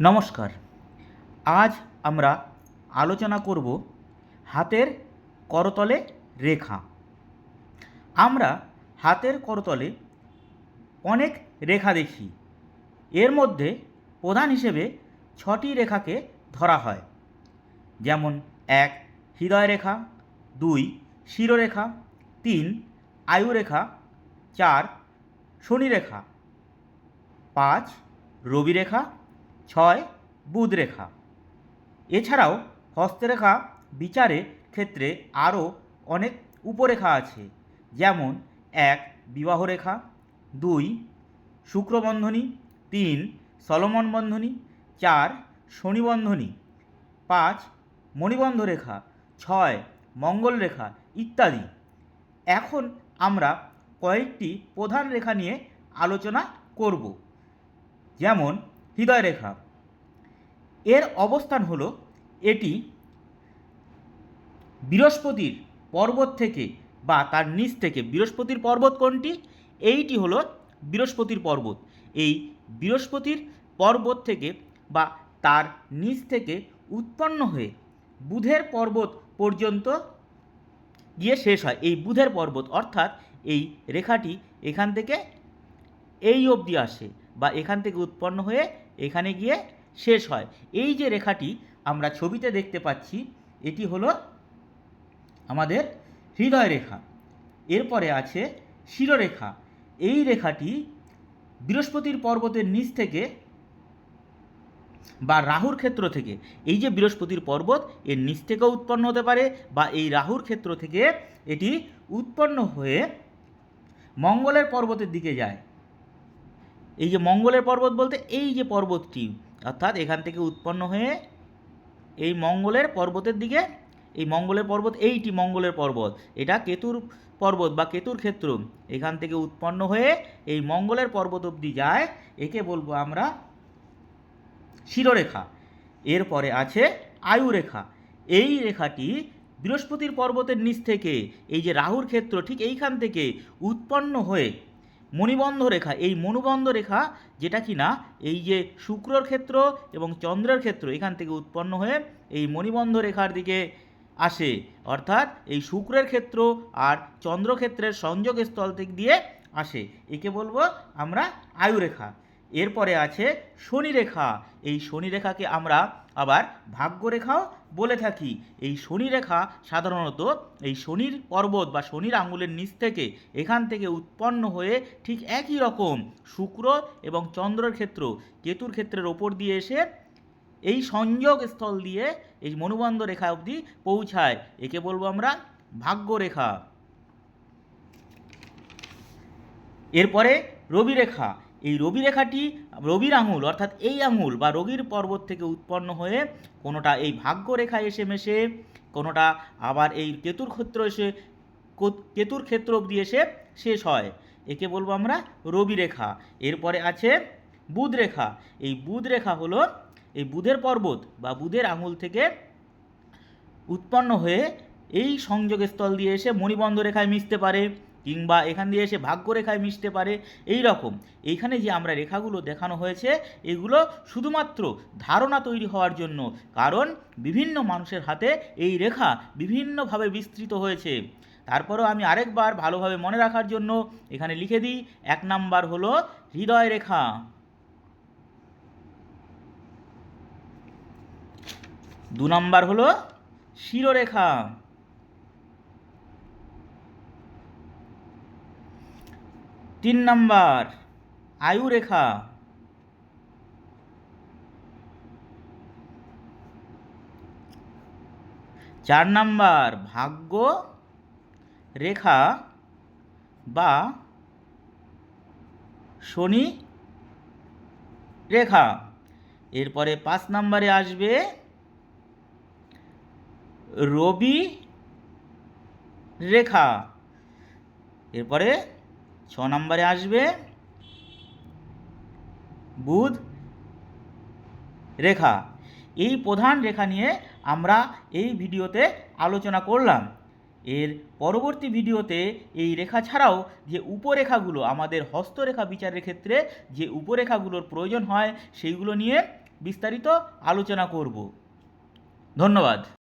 নমস্কার। আজ আমরা আলোচনা করব হাতের করতলে রেখা। আমরা হাতের করতলে অনেক রেখা দেখি। এর মধ্যে প্রধান হিসেবে ছটি রেখাকে ধরা হয়। যেমন এক হৃদয় রেখা দুই শিরোরেখা, তিন আয়ুরেখা, চার শনিরেখা, পাঁচ রবিরেখা ছয় বুধরেখা এছাড়াও হস্তরেখা বিচারে ক্ষেত্রে আরও অনেক উপরেখা আছে, যেমন এক বিবাহ রেখা দুই শুক্রবন্ধনী, তিন সলমন বন্ধনী চার শনিবন্ধনী, পাঁচ মণিবন্ধ রেখা ছয় মঙ্গল রেখা ইত্যাদি। এখন আমরা কয়েকটি প্রধান রেখা নিয়ে আলোচনা করব, যেমন হৃদয় রেখা এর অবস্থান হলো এটি বৃহস্পতির পর্বত থেকে বা তার নিচ থেকে, বৃহস্পতির পর্বত কোনটি? এইটি হলো বৃহস্পতির পর্বত। এই বৃহস্পতির পর্বত থেকে বা তার নিচ থেকে উৎপন্ন হয়ে বুধের পর্বত পর্যন্ত গিয়ে শেষ হয়। এই বুধের পর্বত, অর্থাৎ এই রেখাটি এখান থেকে এই অবধি আসে বা এখান থেকে উৎপন্ন হয়ে এখানে গিয়ে শেষ হয়। এই যে রেখাটি আমরা ছবিতে দেখতে পাচ্ছি, এটি হলো আমাদের হৃদয় রেখা। এরপরে আছে শিরোরেখা। এই রেখাটি বৃহস্পতির পর্বতের নিচ থেকে বা রাহুর ক্ষেত্র থেকে, এই যে বৃহস্পতির পর্বত, এর নিচ থেকেও উৎপন্ন হতে পারে বা এই রাহুর ক্ষেত্র থেকে এটি উৎপন্ন হয়ে মঙ্গলের পর্বতের দিকে যায়। এই যে মঙ্গলের পর্বত বলতে এই যে পর্বতটি, অর্থাৎ এখান থেকে উৎপন্ন হয়ে এই মঙ্গলের পর্বতের দিকে, এই মঙ্গলের পর্বত এইটি মঙ্গলের পর্বত, এটা কেতুর পর্বত বা কেতুর ক্ষেত্র, এখান থেকে উৎপন্ন হয়ে এই মঙ্গলের পর্বত অবধি যায়, একে বলব আমরা শিরোরেখা। এরপরে আছে আয়ুরেখা। এই রেখাটি বৃহস্পতির পর্বতের নিচ থেকে, এই যে রাহুর ক্ষেত্র ঠিক এইখান থেকে উৎপন্ন হয়ে মণিবন্ধ রেখা এই মনুবন্ধ রেখা যেটা কি না এই যে শুক্রর ক্ষেত্র এবং চন্দ্রের ক্ষেত্র এখান থেকে উৎপন্ন হয়ে এই মণিবন্ধ রেখার দিকে আসে। অর্থাৎ এই শুক্রের ক্ষেত্র আর চন্দ্রক্ষেত্রের সংযোগ স্থল থেকে দিয়ে আসে। একে বলব আমরা আয়ুরেখা। এরপরে আছে শনি রেখা এই শনি রেখাকে আমরা আবার ভাগ্যরেখাও বলে থাকি। এই শনি রেখা সাধারণত এই শনির পর্বত বা শনির আঙুলের নিচ থেকে এখান থেকে উৎপন্ন হয়ে ঠিক একই রকম শুক্র এবং চন্দ্রের ক্ষেত্র, কেতুর ক্ষেত্রের ওপর দিয়ে এসে এই সংযোগ স্থল দিয়ে এই মনুবন্ধ রেখা অবধি পৌঁছায়। একে বলব আমরা ভাগ্যরেখা। এরপরে রবি রেখা এই রবি রেখাটি, রবির আঙুল, অর্থাৎ এই আঙুল বা রবির পর্বত থেকে উৎপন্ন হয়ে কোনোটা এই ভাগ্য রেখায় এসে মেশে, কোনোটা আবার এই কেতুর ক্ষেত্র এসে কেতুর ক্ষেত্র অবধি এসে শেষ হয়। একে বলব আমরা রবি রেখা। এরপরে আছে বুধ রেখা। এই বুধ রেখা হলো এই বুধের পর্বত বা বুধের আঙুল থেকে উৎপন্ন হয়ে এই সংযোগস্থল দিয়ে এসে মণিবন্ধ রেখায় মিশতে পারে। কিংবা এখান দিয়ে এসে ভাগ্য রেখায় মিশতে পারে, এই রকম। এইখানে যে আমরা রেখাগুলো দেখানো হয়েছে, এগুলো শুধুমাত্র ধারণা তৈরি হওয়ার জন্য, কারণ বিভিন্ন মানুষের হাতে এই রেখা বিভিন্নভাবে বিস্তৃত হয়েছে। তারপরেও আমি আরেকবার ভালোভাবে মনে রাখার জন্য এখানে লিখে দিই, এক নাম্বার হলো হৃদয় রেখা। দু নাম্বার হলো শিরোরেখা। তিন নাম্বার আয়ুরেখা চার নাম্বার, ভাগ্য রেখা বা শনি রেখা। এরপরে পাঁচ নাম্বারে আসবে রবি রেখা। এরপরে ছ নম্বরে আসবে বুধ রেখা। এই প্রধান রেখা নিয়ে আমরা এই ভিডিওতে আলোচনা করলাম। এর পরবর্তী ভিডিওতে এই রেখা ছাড়াও যে উপরেখাগুলো, আমাদের হস্তরেখা বিচারের ক্ষেত্রে যে উপরেখাগুলোর প্রয়োজন হয়, সেইগুলো নিয়ে বিস্তারিত আলোচনা করব। ধন্যবাদ।